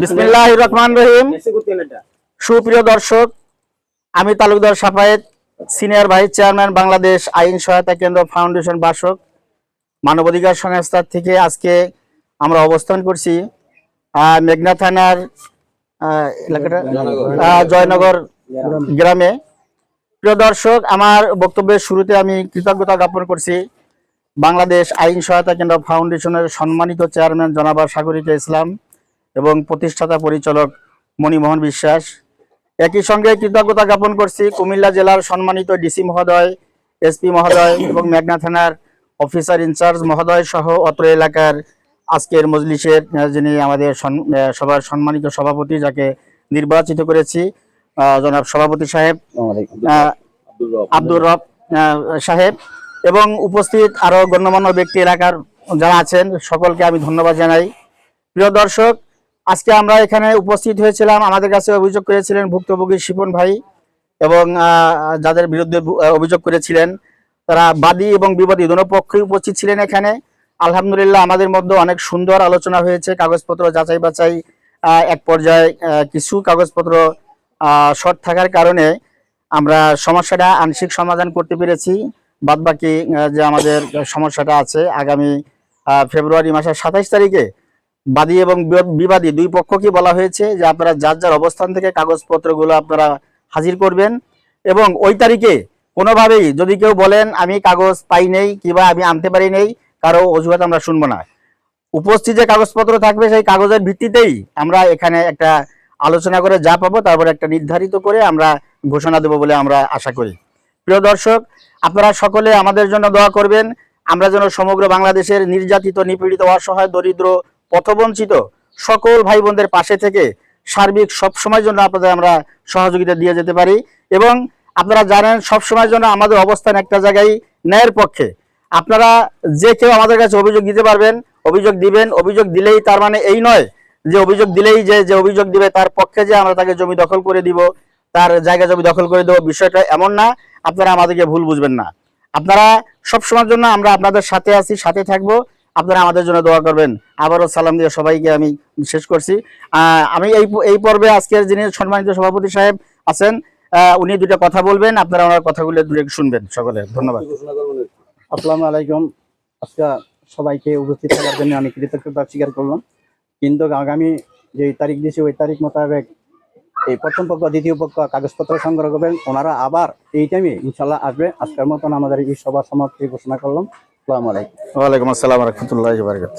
বিসমিল্লাহ রহমান রহিম। সুপ্রিয় দর্শক, আমি Talukdar Safayet, senior vice chairman Bangladesh আইন সহায়তা কেন্দ্র ফাউন্ডেশন বাসক, মানবাধিকার সংস্থার থেকে আজকে আমরা অবস্থান করছি মেঘনা থানার এলাকাটা জয়নগর গ্রামে। প্রিয় দর্শক, আমার বক্তব্যের শুরুতে আমি কৃতজ্ঞতা জ্ঞাপন করছি বাংলাদেশ আইন সহায়তা কেন্দ্র ফাউন্ডেশনের সম্মানিত চেয়ারম্যান জনাবা সাগরিকা ইসলাম। এবং প্রতিষ্ঠাতা পরিচালক মণিমোহন বিশ্বাস। একই সঙ্গে কৃতজ্ঞতা জ্ঞাপন করছি কুমিল্লা জেলার সম্মানিত ডিসি মহোদয় এসপি মহোদয় এবং মেঘনা থানার অফিসার ইনচার্জ মহোদয় সহ অত্র এলাকার আজকের মজলিসের যিনি আমাদের সবার সম্মানিত সভাপতি যাকে নির্বাচিত করেছি জনাব সভাপতি সাহেব আহ, আব্দুর রব। আহ, সাহেব এবং উপস্থিত আরও গণ্যমান্য ব্যক্তি এলাকার যারা আছেন সকলকে আমি ধন্যবাদ জানাই। প্রিয় দর্শক আজকে আমরা এখানে উপস্থিত হয়েছিলাম, আমাদের কাছে অভিযোগ করেছিলেন ভুক্তভোগী শিপন ভাই এবং যাদের বিরুদ্ধে অভিযোগ করেছিলেন। তারা বাদী এবং বিবাদী দুটো পক্ষই উপস্থিত ছিলেন এখানে। আলহামদুলিল্লাহ আমাদের মধ্যে অনেক সুন্দর আলোচনা হয়েছে, কাগজপত্র যাচাই বাছাই এক পর্যায়ে কিছু কাগজপত্র শর্ট থাকার কারণে আমরা সমস্যাটা আংশিক সমাধান করতে পেরেছি। বাদ বাকি যে আমাদের সমস্যাটা আছে, আগামী ফেব্রুয়ারি মাসের সাতাইশ তারিখে বাদী এবং বিবাদী দুই পক্ষকে বলা হয়েছে যে আপনারা যার যার অবস্থান থেকে কাগজপত্রগুলো আপনারা হাজির করবেন এবং ওই তারিখে কোনোভাবেই যদি কেউ বলেন, আমি কাগজ পাই নেই কিংবা আমি আনতে পারি নেই, কারও অজুহাত আমরা শুনব না। উপস্থিত যে কাগজপত্র থাকবে, সেই কাগজের ভিত্তিতেই আমরা এখানে একটা আলোচনা করে যা পাবো, তারপর একটা নির্ধারিত করে আমরা ঘোষণা দেবো বলে আমরা আশা করি। প্রিয় দর্শক, আপনারা সকলে আমাদের জন্য দোয়া করবেন। আমরা যেন সমগ্র বাংলাদেশের নির্যাতিত, নিপীড়িত, অসহায়, দরিদ্র পথবঞ্চিত সকল ভাই বোনদের পাশে থেকে সার্বিক সব সময় জন্য আপনাদের আমরা সহযোগিতা দিয়ে যেতে পারি এবং আপনারা জানেন সব সময় জন্য আমাদের অবস্থান একটা জায়গায় ন্যায়ের পক্ষে। আপনারা যে কেউ আমাদের কাছে অভিযোগ দিতে পারবেন, অভিযোগ দিবেন, অভিযোগ দিলেই তার মানে এই নয় যে অভিযোগ দিলেই যে যে অভিযোগ দিবে তার পক্ষে যে আমরা তাকে জমি দখল করে দিব, তার জায়গা জমি দখল করে দেবো, বিষয়টা এমন না, আপনারা আমাদেরকে ভুল বুঝবেন না। আপনারা সব সময়ের জন্য আমরা আপনাদের সাথে আছি, সাথে থাকব। আপনারা আমাদের জন্য দোয়া করবেন। আবারও সালাম দিয়ে সবাইকে আমি শেষ করছি। আমি এই এই পর্বে আজকের যিনি সম্মানিত সভাপতি সাহেব আছেন উনি দুটো কথা বলবেন, আপনারা ওনার কথাগুলো দূরে শুনবেন সকলে। ধন্যবাদ। আসসালামু আলাইকুম। আজকে সবাইকে উপস্থিত থাকার জন্য আমি কৃতজ্ঞতা স্বীকার করলাম। কিন্তু আগামী যে তারিখ দিয়েছে, ওই তারিখ মোতাবেক এই প্রথম পক্ষ, দ্বিতীয় পক্ষ কাগজপত্র সংগ্রহ করবেন। ওনারা আবার এই টাইমে ইনশাল্লাহ আসবে। আজকের মতন আমাদের এই সভা সমাপ্তি ঘোষণা করলাম। আসসালামু আলাইকুম। ওয়ালাইকুম আসসালাম রহমতুল্লাহ বারকাত